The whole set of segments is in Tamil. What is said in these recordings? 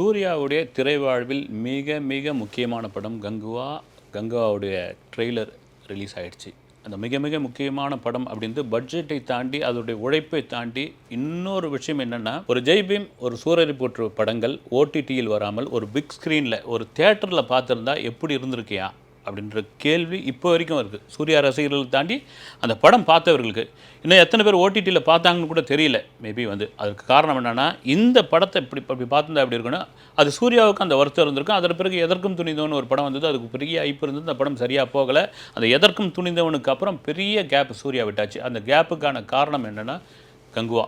சூர்யாவுடைய திரைவாழ்வில் மிக மிக முக்கியமான படம் கங்குவா கங்குவாவுடைய ட்ரெய்லர் ரிலீஸ் ஆகிடுச்சு அந்த மிக மிக முக்கியமான படம் அப்படின்ட்டு பட்ஜெட்டை தாண்டி அதோடைய உழைப்பை தாண்டி இன்னொரு விஷயம் என்னென்னா ஒரு ஜெய்பீம் ஒரு சூரரை போற்று படங்கள் ஓடிடியில் வராமல் ஒரு பிக் ஸ்க்ரீனில் ஒரு தேட்டரில் பார்த்துருந்தா எப்படி இருந்திருக்கியா? அப்படின்ற கேள்வி இப்போ வரைக்கும் இருக்குது சூர்யா ரசிகர்கள் தாண்டி அந்த படம் பார்த்தவர்களுக்கு. இன்னும் எத்தனை பேர் ஓடிடியில் பார்த்தாங்கன்னு கூட தெரியல. மேபி வந்து அதுக்கு காரணம் என்னென்னா இந்த படத்தை இப்படி இப்படி பார்த்துருந்தா எப்படி இருக்குன்னா அது சூர்யாவுக்கு அந்த வருத்தம் இருந்திருக்கும். அதன் பிறகு எதற்கும் துணிந்தவன் ஒரு படம் வந்தது. அதுக்கு பெரிய ஐப்பு இருந்தது. அந்த படம் சரியாக போகலை. அந்த எதற்கும் துணிந்தவனுக்கு அப்புறம் பெரிய கேப் சூர்யா விட்டாச்சு. அந்த கேப்புக்கான காரணம் என்னென்னா கங்குவா.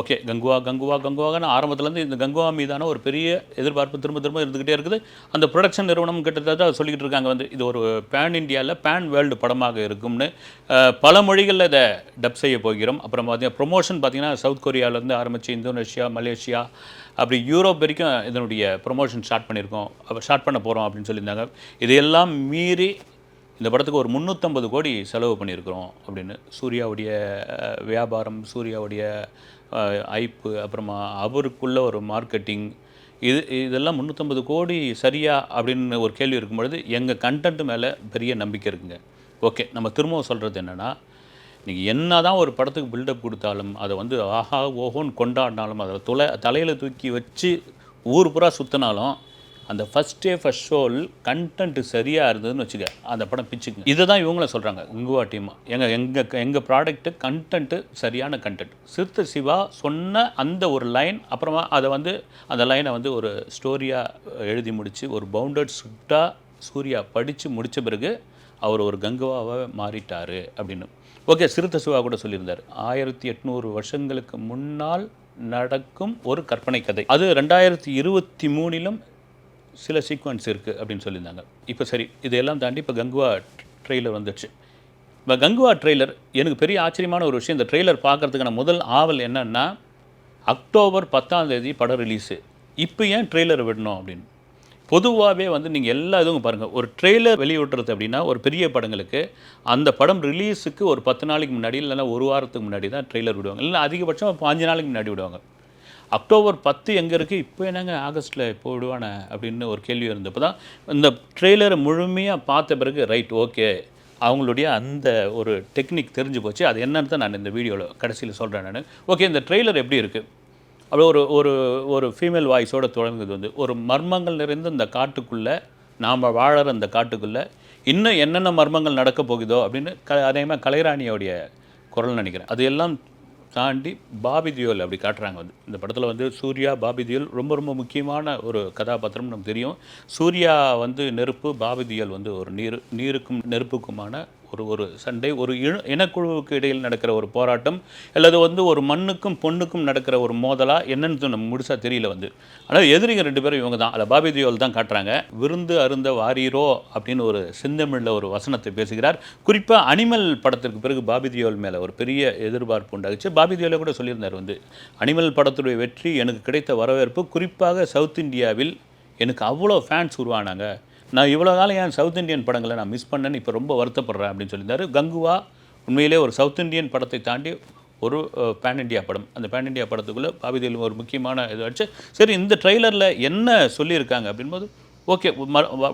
ஓகே கங்குவா கங்குவா கங்குவான்னு ஆரம்பத்துலேருந்து இந்த கங்குவா மீதான ஒரு பெரிய எதிர்பார்ப்பு திரும்ப திரும்ப இருந்துக்கிட்டே இருக்குது. அந்த ப்ரொடக்ஷன் நிறுவனம் கிட்டத்தட்ட சொல்லிக்கிட்டு இருக்காங்க வந்து இது ஒரு பேன் இந்தியாவில் பேன் வேர்ல்டு படமாக இருக்கும்னு. பல மொழிகளில் இதை டப் செய்ய போகிறோம். அப்புறம் பார்த்தீங்கன்னா ப்ரொமோஷன் பார்த்தீங்கன்னா சவுத் கொரியாவிலேருந்து ஆரம்பித்து இந்தோனேஷியா மலேசியா அப்படி யூரோப் வரைக்கும் இதனுடைய ப்ரொமோஷன் ஸ்டார்ட் பண்ணியிருக்கோம். அப்போ ஸ்டார்ட் பண்ண போகிறோம் அப்படின்னு சொல்லியிருந்தாங்க. இதையெல்லாம் மீறி இந்த படத்துக்கு ஒரு முந்நூற்றம்பது கோடி செலவு பண்ணியிருக்கிறோம் அப்படின்னு சூர்யாவுடைய வியாபாரம் சூர்யாவுடைய ஐப்பு அப்புறமா அவருக்குள்ள ஒரு மார்க்கெட்டிங் இது இதெல்லாம் முந்நூற்றம்பது கோடி சரியா அப்படின்னு ஒரு கேள்வி இருக்கும் பொழுது எங்கள் கண்டென்ட் மேலே பெரிய நம்பிக்கை இருக்குங்க. ஓகே நம்ம திரும்பவும் சொல்கிறது என்னென்னா நீங்கள் என்ன தான் ஒரு படத்துக்கு பில்டப் கொடுத்தாலும் அதை வந்து ஆஹா ஓஹோன்னு கொண்டாடினாலும் அதில் துளை தலையில் தூக்கி வச்சு ஊர் பூரா சுற்றினாலும் அந்த ஃபஸ்ட் டே ஃபஸ்ட் ஷோல் கண்டென்ட் சரியாக இருந்ததுன்னு வச்சுக்க அந்த படம் பிச்சுக்கு இதை தான் இவங்களும் சொல்கிறாங்க உங்குவா டீம் எங்கள் எங்கள் எங்கள் ப்ராடக்ட்டு கண்டென்ட்டு சரியான கண்டென்ட் சிறுத்தை சிவா சொன்ன அந்த ஒரு லைன் அப்புறமா அதை வந்து அந்த லைனை வந்து ஒரு ஸ்டோரியாக எழுதி முடித்து ஒரு பவுண்டட் ஸ்கிரிப்டாக சூர்யா படித்து முடித்த பிறகு அவர் ஒரு கங்குவாவை மாறிட்டார் அப்படின்னு. ஓகே சிறுத்தை சிவா கூட சொல்லியிருந்தார் ஆயிரத்தி எட்நூறு வருஷங்களுக்கு முன்னால் நடக்கும் ஒரு கற்பனை கதை. அது ரெண்டாயிரத்தி இருபத்தி மூணிலும் சில சீக்வன்ஸ் இருக்குது அப்படின்னு சொல்லியிருந்தாங்க. இப்போ சரி இதையெல்லாம் தாண்டி இப்போ கங்குவா ட்ரெய்லர் வந்துடுச்சு இப்போ கங்குவா ட்ரெய்லர் எனக்கு பெரிய ஆச்சரியமான ஒரு விஷயம் இந்த ட்ரெய்லர் பார்க்குறதுக்கான முதல் ஆவல் என்னன்னா அக்டோபர் பத்தாம் தேதி படம் ரிலீஸு இப்போ ஏன் ட்ரெய்லர் விடணும் அப்படின்னு. பொதுவாகவே வந்து நீங்கள் எல்லா இதுவும் பாருங்கள் ஒரு ட்ரெய்லர் வெளியிடுறது அப்படின்னா ஒரு பெரிய படங்களுக்கு அந்த படம் ரிலீஸுக்கு ஒரு பத்து நாளைக்கு முன்னாடி இல்லைன்னா ஒரு வாரத்துக்கு முன்னாடி தான் ட்ரெய்லர் விடுவாங்க. இல்லைன்னா அதிகபட்சம் பாஞ்சு நாளைக்கு முன்னாடி விடுவாங்க. அக்டோபர் பத்து எங்கே இருக்குது இப்போ என்னங்க ஆகஸ்ட்டில் இப்போ விடுவானே அப்படின்னு ஒரு கேள்வி இருந்தப்போ தான் இந்த ட்ரெய்லரை முழுமையாக பார்த்த பிறகு ரைட் ஓகே அவங்களுடைய அந்த ஒரு டெக்னிக் தெரிஞ்சு போச்சு. அது என்னன்னு தான் நான் இந்த வீடியோவில் கடைசியில் சொல்கிறேன் நான். ஓகே இந்த ட்ரெய்லர் எப்படி இருக்குது அப்படி ஒரு ஒரு ஒரு ஃபீமேல் வாய்ஸோட தொடங்குது வந்து ஒரு மர்மங்கள் நிறைந்த இந்த காட்டுக்குள்ளே நாம் வாழற அந்த காட்டுக்குள்ளே இன்னும் என்னென்ன மர்மங்கள் நடக்க போகுதோ அப்படின்னு க அதே மாதிரி கலைராணியோடைய குரல் நினைக்கிறேன். அது எல்லாம் தாண்டி பாபி தியோல் அப்படி காட்டுறாங்க வந்து. இந்த படத்தில் வந்து சூர்யா பாபி தியோல் ரொம்ப ரொம்ப முக்கியமான ஒரு கதாபாத்திரம் நமக்கு தெரியும். சூர்யா வந்து நெருப்பு பாபி தியோல் வந்து ஒரு நீர் நீருக்கும் நெருப்புக்குமான ஒரு ஒரு சண்டை ஒரு இன இனக்குழுவுக்கு இடையில் நடக்கிற ஒரு போராட்டம் அல்லது வந்து ஒரு மண்ணுக்கும் பொண்ணுக்கும் நடக்கிற ஒரு மோதலா என்னன்னு நம்ம முழுசாக தெரியல வந்து. ஆனால் எதிரிங்க ரெண்டு பேரும் இவங்க தான். அதில் பாபி தியோல் தான் காட்டுறாங்க. விருந்து அருந்த வாரீரோ அப்படின்னு ஒரு செந்தமிழில் ஒரு வசனத்தை பேசுகிறார். குறிப்பாக அனிமல் படத்திற்கு பிறகு பாபி தியோல் மேலே ஒரு பெரிய எதிர்பார்ப்பு உண்டாகுச்சு. பாபி தியோலை கூட சொல்லியிருந்தார் வந்து அனிமல் படத்துடைய வெற்றி எனக்கு கிடைத்த வரவேற்பு. குறிப்பாக சவுத் இந்தியாவில் எனக்கு அவ்வளோ ஃபேன்ஸ் உருவானாங்க. நான் இவ்வளோ காலம் ஏன் சவுத் இந்தியன் படங்களை நான் மிஸ் பண்ணேன்னு இப்போ ரொம்ப வருத்தப்படுறேன் அப்படின்னு சொல்லியிருந்தாரு. கங்குவா உண்மையிலே ஒரு சவுத் இந்தியன் படத்தை தாண்டி ஒரு பேன் இண்டியா படம். அந்த பேன் இண்டியா படத்துக்குள்ளே பாபிதியில் ஒரு முக்கியமான இது வச்சு சரி இந்த ட்ரெய்லரில் என்ன சொல்லியிருக்காங்க அப்படின்போது ஓகே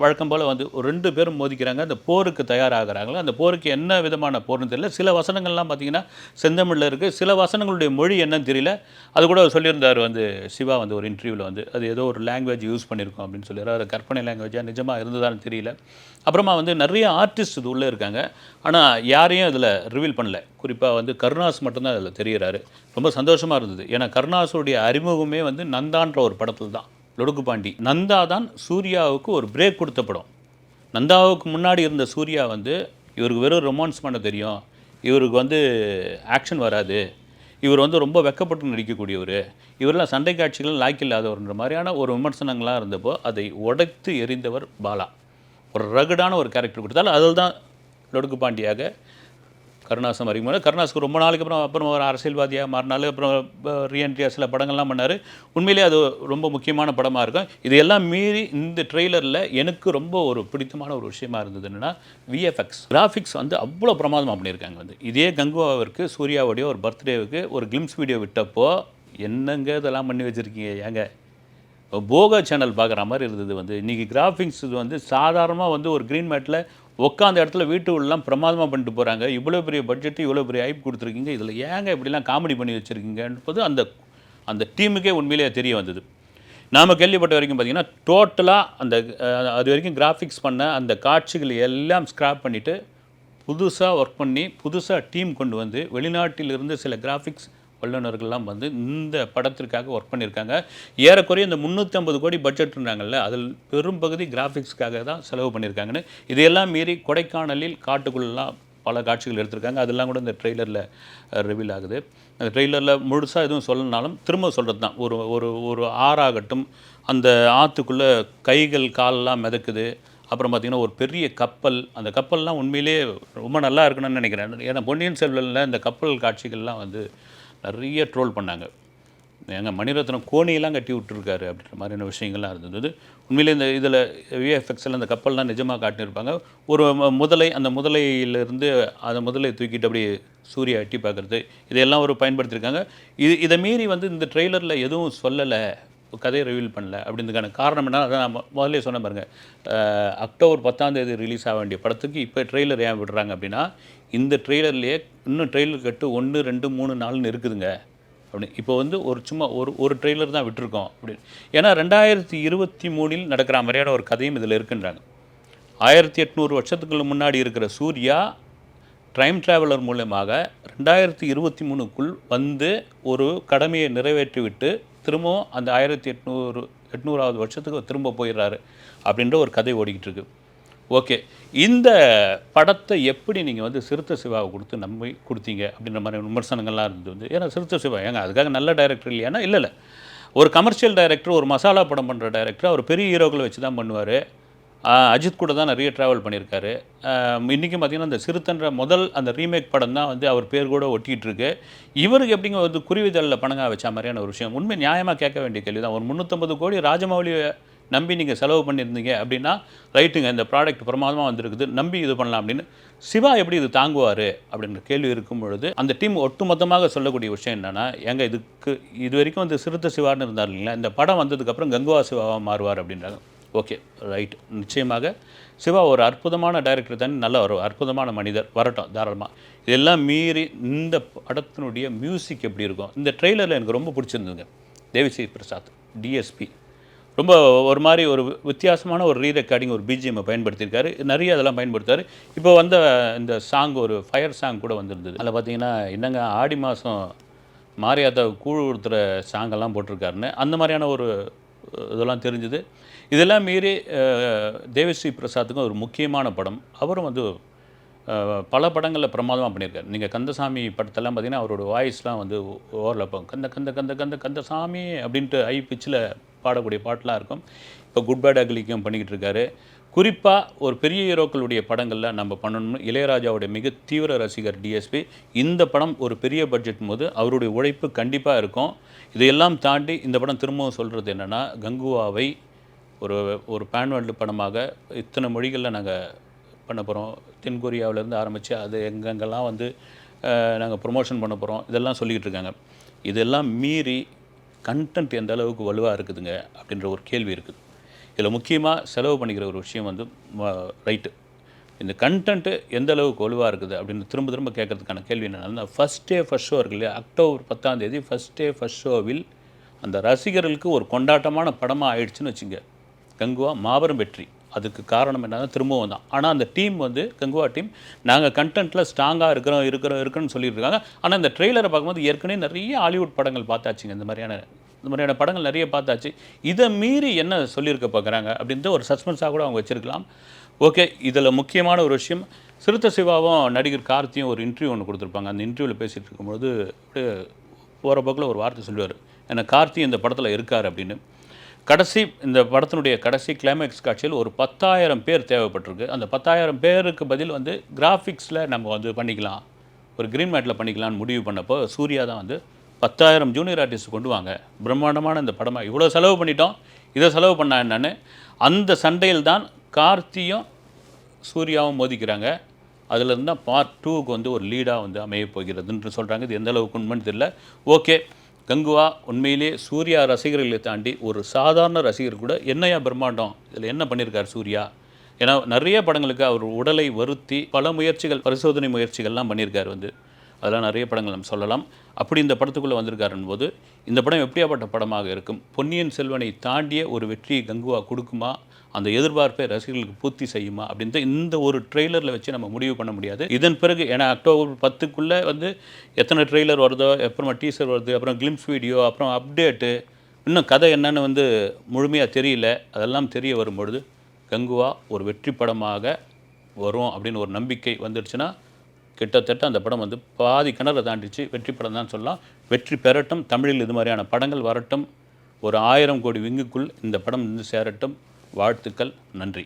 வழக்கம் போல் வந்து ஒரு ரெண்டு பேரும் மோதிக்கிறாங்க. அந்த போருக்கு தயாராகிறாங்களோ? அந்த போருக்கு என்ன விதமான போர்னு தெரியல. சில வசனங்கள்லாம் பார்த்தீங்கன்னா செந்தமிழில் இருக்குது சில வசனங்களுடைய மொழி என்னன்னு தெரியல. அது கூட அவர் சொல்லியிருந்தார் வந்து சிவா வந்து ஒரு இன்டர்வியூவில் வந்து அது ஏதோ ஒரு லாங்குவேஜ் யூஸ் பண்ணியிருக்கோம் அப்படின்னு சொல்லிடுறாரு. அது கற்பனை லாங்குவேஜாக நிஜமாக இருந்ததான்னு தெரியல. அப்புறமா வந்து நிறைய ஆர்டிஸ்ட் இது உள்ளே இருக்காங்க. ஆனால் யாரையும் இதில் ரிவீல் பண்ணல. குறிப்பாக வந்து கருணாஸ் மட்டும்தான் அதில் தெரிகிறாரு ரொம்ப சந்தோஷமாக இருந்தது. ஏன்னா கருணாஸுடைய அறிமுகமே வந்து நந்தான்ற ஒரு படத்தில் தான். லொடுக்கு பாண்டி நந்தா தான் சூர்யாவுக்கு ஒரு பிரேக் கொடுத்த படம் நந்தாவுக்கு முன்னாடி இருந்த சூர்யா வந்து இவருக்கு வெறும் ரொமான்ஸ் பண்ண தெரியும். இவருக்கு வந்து ஆக்ஷன் வராது. இவர் வந்து ரொம்ப வெக்கப்பட்டு நடிக்கக்கூடியவர். இவரெல்லாம் சண்டை காட்சிகள் லாய்க்கில்லாதவர்ன்ற மாதிரியான ஒரு விமர்சனங்களாக இருந்தப்போ அதை உடைத்து எறிந்தவர் பாலா. ஒரு ரகடான ஒரு கேரக்டர் கொடுத்தாலும் அதில் தான் லொடுக்கு பாண்டியாக கருணாசம் அறிமுகம். கருணாசுக்கு ரொம்ப நாளைக்கு அப்புறம் அப்புறம் ஒரு அரசியல்வாதியாக மாறினாலும் அப்புறம் ரீஎன்ட்ரியாக சில படங்கள்லாம் பண்ணார். உண்மையிலே அது ரொம்ப முக்கியமான படமாக இருக்கும். இதையெல்லாம் மீறி இந்த ட்ரெய்லரில் எனக்கு ரொம்ப ஒரு பிடித்தமான ஒரு விஷயமா இருந்தது என்னென்னா விஎஃப்எக்ஸ் கிராஃபிக்ஸ் வந்து அவ்வளோ பிரமாதமாக பண்ணியிருக்காங்க வந்து. இதே கங்குவாவிற்கு சூர்யாவுடைய ஒரு பர்த்டேவுக்கு ஒரு கிளிம்ஸ் வீடியோ விட்டப்போ என்னங்க இதெல்லாம் பண்ணி வச்சுருக்கீங்க? ஏங்க? போகா சேனல் பார்க்குற மாதிரி இருந்தது வந்து. இன்றைக்கி கிராஃபிக்ஸ் இது வந்து சாதாரணமாக வந்து ஒரு க்ரீன் மேட்டில் உட்காந்த இடத்துல வீட்டு உள்ளலாம் பிரமாதமாக பண்ணிட்டு போகிறாங்க இவ்வளோ பெரிய பட்ஜெட்டு இவ்வளோ பெரிய ஐப் கொடுத்துருக்கீங்க. இதில் ஏங்க இப்படிலாம் காமெடி பண்ணி வச்சுருக்கீங்கன்றது அந்த அந்த டீமுக்கே உண்மையிலேயே தெரிய வந்தது. நாம் கேள்விப்பட்ட வரைக்கும் பார்த்தீங்கன்னா டோட்டலாக அந்த அது வரைக்கும் கிராஃபிக்ஸ் பண்ண அந்த காட்சிகள் எல்லாம் ஸ்க்ராப் பண்ணிவிட்டு புதுசாக ஒர்க் பண்ணி புதுசாக டீம் கொண்டு வந்து வெளிநாட்டிலிருந்து சில கிராஃபிக்ஸ் வல்லுநர்கள்லாம் வந்து இந்த படத்திற்காக ஒர்க் பண்ணியிருக்காங்க. ஏறக்குறைய இந்த முந்நூற்றம்பது கோடி பட்ஜெட் இருந்தாங்கல்ல அதில் பெரும்பகுதி கிராஃபிக்ஸ்க்காக தான் செலவு பண்ணியிருக்காங்கன்னு. இதையெல்லாம் மீறி கொடைக்கானலில் காட்டுக்குள்ளெல்லாம் பல காட்சிகள் எடுத்திருக்காங்க. அதெல்லாம் கூட இந்த ட்ரெய்லரில் ரிவீல் ஆகுது. அந்த ட்ரெய்லரில் முழுசாக எதுவும் சொல்லனாலும் திரும்ப சொல்கிறது தான். ஒரு ஒரு ஒரு ஆறாகட்டும் அந்த ஆற்றுக்குள்ளே கைகள் காலெல்லாம் மிதக்குது. அப்புறம் பார்த்திங்கன்னா ஒரு பெரிய கப்பல். அந்த கப்பல்லாம் உண்மையிலேயே ரொம்ப நல்லா இருக்கணும்னு நினைக்கிறேன். ஏன்னா பொன்னியின் செல்வனில் இந்த கப்பல் காட்சிகள்லாம் வந்து நிறைய ட்ரோல் பண்ணாங்க. எங்கள் மணிரத்னம் கோணியெல்லாம் கட்டி விட்டுருக்காரு அப்படின்ற மாதிரியான விஷயங்கள்லாம் இருந்தது. உண்மையிலே இந்த இதில் விஎஃப்எக்ஸில் அந்த கப்பல்லாம் நிஜமாக காட்டியிருப்பாங்க. ஒரு முதலை அந்த முதலையிலிருந்து அந்த முதலை தூக்கிட்டு அப்படியே சூரிய அட்டி பார்க்குறது இதையெல்லாம் ஒரு பயன்படுத்தியிருக்காங்க. இது இதை மீறி வந்து இந்த ட்ரெய்லரில் எதுவும் சொல்லலை கதையை ரிவீல் பண்ணல அப்படின்றதுக்கான காரணம் என்ன அதான் நான் முதல்ல சொன்ன பாருங்கள் அக்டோபர் பத்தாம் தேதி ரிலீஸ் ஆக வேண்டிய படத்துக்கு இப்போ ட்ரெய்லர் ஏன் விடுறாங்க அப்படின்னா இந்த ட்ரெய்லர்லேயே இன்னும் ட்ரெய்லர் கட்டு ஒன்று ரெண்டு மூணு நாலுன்னு இருக்குதுங்க. அப்படி இப்போ வந்து ஒரு சும்மா ஒரு ஒரு ட்ரெய்லர் தான் விட்டுருக்கோம். அப்படின்னு ஏன்னா ரெண்டாயிரத்தி இருபத்தி மூணில் நடக்கிற மாதிரியான ஒரு கதையும் இதில் இருக்குன்றாங்க. ஆயிரத்தி எட்நூறு வருஷத்துக்கு முன்னாடி இருக்கிற சூர்யா டைம் ட்ராவலர் மூலமாக ரெண்டாயிரத்தி இருபத்தி மூணுக்குள் வந்து ஒரு கடமையை நிறைவேற்றிவிட்டு திரும்பவும் அந்த ஆயிரத்தி எட்நூறு எட்நூறாவது வருஷத்துக்கு திரும்ப போயிடுறாரு அப்படின்ற ஒரு கதை ஓடிக்கிட்டு இருக்கு. ஓகே. இந்த படத்தை எப்படி நீங்கள் வந்து சிறுத்தை சிவாவை கொடுத்து நம்பி கொடுத்தீங்க அப்படின்ற மாதிரி விமர்சனங்கள்லாம் இருந்தது வந்து ஏன்னா சிறுத்தை சிவா ஏங்க அதுக்காக நல்ல டைரக்டர் இல்லையானா இல்லை இல்லை. ஒரு கமர்ஷியல் டைரக்டர் ஒரு மசாலா படம் பண்ணுற டைரக்டர் அவர் பெரிய ஹீரோக்களை வச்சு தான் பண்ணுவார். அஜித் கூட தான் நிறைய ட்ராவல் பண்ணியிருக்காரு. இன்றைக்கும் பார்த்தீங்கன்னா அந்த சிறுத்தன்ற முதல் அந்த ரீமேக் படம் தான் வந்து அவர் பேர் கூட ஒட்டிகிட்ருக்கு. இவருக்கு எப்படிங்க வந்து குருவிதழில் பணங்கா வச்ச மாதிரியான ஒரு விஷயம்? உண்மை நியாயமாக கேட்க வேண்டிய கேள்வி தான் ஒரு முந்நூற்றம்பது கோடி ராஜமௌலியை நம்பி நீங்கள் செலவு பண்ணியிருந்தீங்க அப்படின்னா ரைட்டுங்க இந்த ப்ராடக்ட் பிரமாதமாக வந்திருக்குது நம்பி இது பண்ணலாம் அப்படின்னு. சிவா எப்படி இது தாங்குவார் அப்படின்ற கேள்வி இருக்கும் பொழுது அந்த டீம் ஒட்டுமொத்தமாக சொல்லக்கூடிய விஷயம் என்னென்னா எங்கள் இதுக்கு இது வரைக்கும் வந்து சிறுத்தை சிவான்னு இருந்தார் இல்லைங்களா இந்த படம் வந்ததுக்கப்புறம் கங்குவா சிவாவாக மாறுவார் அப்படின்றாங்க. Okay right. நிச்சயமாக சிவா ஒரு அற்புதமான டைரக்டர் தானே நல்ல ஒரு அற்புதமான மனிதர் வரட்டும் தாராளமாக இதெல்லாம் மீறி இந்த படத்தினுடைய மியூசிக் எப்படி இருக்கும்? இந்த ட்ரெய்லரில் எனக்கு ரொம்ப பிடிச்சிருந்ததுங்க. தேவிஸ்ரீ பிரசாத் டிஎஸ்பி ரொம்ப ஒரு மாதிரி ஒரு வித்தியாசமான ஒரு ரீ ரெக்கார்டிங் ஒரு பிஜிஎம்மை பயன்படுத்தியிருக்காரு. நிறைய அதெல்லாம் பயன்படுத்தார் இப்போ வந்த இந்த சாங் ஒரு ஃபயர் சாங் கூட வந்திருந்தது. அதில் பார்த்தீங்கன்னா என்னங்க ஆடி மாதம் மாரியாதா கூழ் ஊற்றுற சாங்கெல்லாம் போட்டிருக்காருன்னு அந்த மாதிரியான ஒரு இதெல்லாம் தெரிஞ்சுது. இதெல்லாம் மீறி தேவஸ்ரீ பிரசாத்துக்கும் ஒரு முக்கியமான படம். அவரும் வந்து பல படங்களில் பிரமாதமாக பண்ணியிருக்காரு. நீங்கள் கந்தசாமி படத்தெல்லாம் பார்த்தீங்கன்னா அவரோட வாய்ஸ்லாம் வந்து ஓரளப்போம் கந்த கந்த கந்த கந்த கந்தசாமி அப்படின்ட்டு ஐ பிச்சில் பாடக்கூடிய பாட்டெலாம் இருக்கும். இப்போ குட் பேட் அக்லிக்கும் பண்ணிக்கிட்டு இருக்காரு குறிப்பாக ஒரு பெரிய ஹீரோக்களுடைய படங்களில் நம்ம பண்ணணும்னு இளையராஜாவுடைய மிக தீவிர ரசிகர் டிஎஸ்பி இந்த படம் ஒரு பெரிய பட்ஜெட் போது அவருடைய உழைப்பு கண்டிப்பாக இருக்கும். இதையெல்லாம் தாண்டி இந்த படம் திரும்பவும் சொல்கிறது என்னென்னா கங்குவாவை ஒரு ஒரு பேன் வேர்ல்டு படமாக இத்தனை மொழிகளில் நாங்கள் பண்ண போகிறோம் தென்கொரியாவிலேருந்து ஆரம்பித்து அது எங்கெங்கெல்லாம் வந்து நாங்கள் ப்ரொமோஷன் பண்ண போகிறோம் இதெல்லாம் சொல்லிக்கிட்டு இருக்காங்க இதெல்லாம் மீறி கண்டென்ட் எந்த அளவுக்கு வலுவாக இருக்குதுங்க அப்படின்ற ஒரு கேள்வி இருக்குது. இதில் முக்கியமாக செலவு பண்ணிக்கிற ஒரு விஷயம் வந்து ரைட்டு இந்த கண்டென்ட்டு எந்த அளவுக்கு வலுவாக இருக்குது அப்படின்னு திரும்ப திரும்ப கேட்கறதுக்கான கேள்வி என்னென்னா ஃபஸ்ட் டே ஃபஸ்ட் ஷோ இருக்கு இல்லையா? அக்டோபர் பத்தாம் தேதி ஃபஸ்ட் டே ஃபஸ்ட் ஷோவில் அந்த ரசிகர்களுக்கு ஒரு கொண்டாட்டமான படமாக ஆயிடுச்சுன்னு வச்சுங்க. கங்குவா மாபெரும் வெற்றி. அதுக்கு காரணம் என்னன்னா திரும்பவும் தான் ஆனால் அந்த டீம் வந்து கங்குவா டீம் நாங்கள் கண்டென்ட்டில் ஸ்ட்ராங்காக இருக்கிறோம் இருக்கிறோம் இருக்குன்னு சொல்லிட்டு இருக்காங்க ஆனால் இந்த ட்ரெய்லரை பார்க்கும்போது ஏற்கனவே நிறைய ஹாலிவுட் படங்கள் பார்த்தாச்சுங்க. இந்த மாதிரியான இந்த மாதிரியான படங்கள் நிறைய பார்த்தாச்சு. இதை மீறி என்ன சொல்லியிருக்க பார்க்குறாங்க அப்படின்ட்டு ஒரு சஸ்பென்ஸாக கூட அவங்க வச்சுருக்கலாம். ஓகே இதில் முக்கியமான ஒரு விஷயம் சிறுத்த சிவாவும் நடிகர் கார்த்தியும் ஒரு இன்டர்வியூ ஒன்று கொடுத்துருப்பாங்க. அந்த இன்டர்வியூவில் பேசிகிட்டு இருக்கும்போது அப்படியே போகிற போக்கில் ஒரு வார்த்தை சொல்லுவார். ஏன்னா கார்த்தி இந்த படத்தில் இருக்கார் அப்படின்னு. கடைசி இந்த படத்தினுடைய கடைசி கிளைமேக்ஸ் காட்சியில் ஒரு பத்தாயிரம் பேர் தேவைப்பட்டிருக்கு. அந்த பத்தாயிரம் பேருக்கு பதில் வந்து கிராஃபிக்ஸில் நம்ம வந்து பண்ணிக்கலாம். ஒரு கிரீன் மேட்டில் பண்ணிக்கலாம்னு முடிவு பண்ணப்போ சூர்யா தான் வந்து பத்தாயிரம் ஜூனியர் ஆர்டிஸ்ட் கொண்டு வாங்க. பிரம்மாண்டமான இந்த படமாக இவ்வளோ செலவு பண்ணிட்டோம். இதை செலவு பண்ணா என்னன்னு அந்த சண்டையில் தான் கார்த்தியும் சூர்யாவும் மோதிக்கிறாங்க. அதில் இருந்தால் பார்ட் டூவுக்கு வந்து ஒரு லீடாக வந்து அமைய போகிறதுன்னு சொல்கிறாங்க இது எந்த அளவுக்கு உண்மைன்னு தெரியல. ஓகே. கங்குவா உண்மையிலே சூர்யா ரசிகர்களை தாண்டி ஒரு சாதாரண ரசிகர் கூட என்னையா பிரம்மாண்டம்? இதில் என்ன பண்ணியிருக்கார் சூர்யா? ஏன்னா நிறைய படங்களுக்கு அவர் உடலை வருத்தி பல முயற்சிகள் பரிசோதனை முயற்சிகள்லாம் பண்ணியிருக்காரு வந்து. அதெல்லாம் நிறைய படங்கள் நம்ம சொல்லலாம். அப்படி இந்த படத்துக்குள்ளே வந்திருக்காருன் போது இந்த படம் எப்படியாப்பட்ட படமாக இருக்கும்? பொன்னியின் செல்வனை தாண்டிய ஒரு வெற்றியை கங்குவா கொடுக்குமா? அந்த எதிர்பார்ப்பை ரசிகர்களுக்கு பூர்த்தி செய்யுமா அப்படின்ட்டு இந்த ஒரு ட்ரெய்லரில் வச்சு நம்ம முடிவு பண்ண முடியாது. இதன் பிறகு ஏன்னா அக்டோபர் பத்துக்குள்ளே வந்து எத்தனை ட்ரெய்லர் வருதோ அப்புறமா டீசர் வருது அப்புறம் கிளிம்ஸ் வீடியோ அப்புறம் அப்டேட்டு இன்னும் கதை என்னன்னு வந்து முழுமையாக தெரியல. அதெல்லாம் தெரிய வரும்பொழுது கங்குவா ஒரு வெற்றி படமாக வரும் அப்படின்னு ஒரு நம்பிக்கை வந்துடுச்சுன்னா கிட்டத்தட்ட அந்த படம் வந்து பாதி கிணறு தாண்டிச்சு வெற்றி படம் தான் சொல்லலாம். வெற்றி பெறட்டும். தமிழில் இது மாதிரியான படங்கள் வரட்டும். ஒரு ஆயிரம் கோடி விங்குக்குள் இந்த படம் வந்து சேரட்டும். வாழ்த்துக்கள் நன்றி.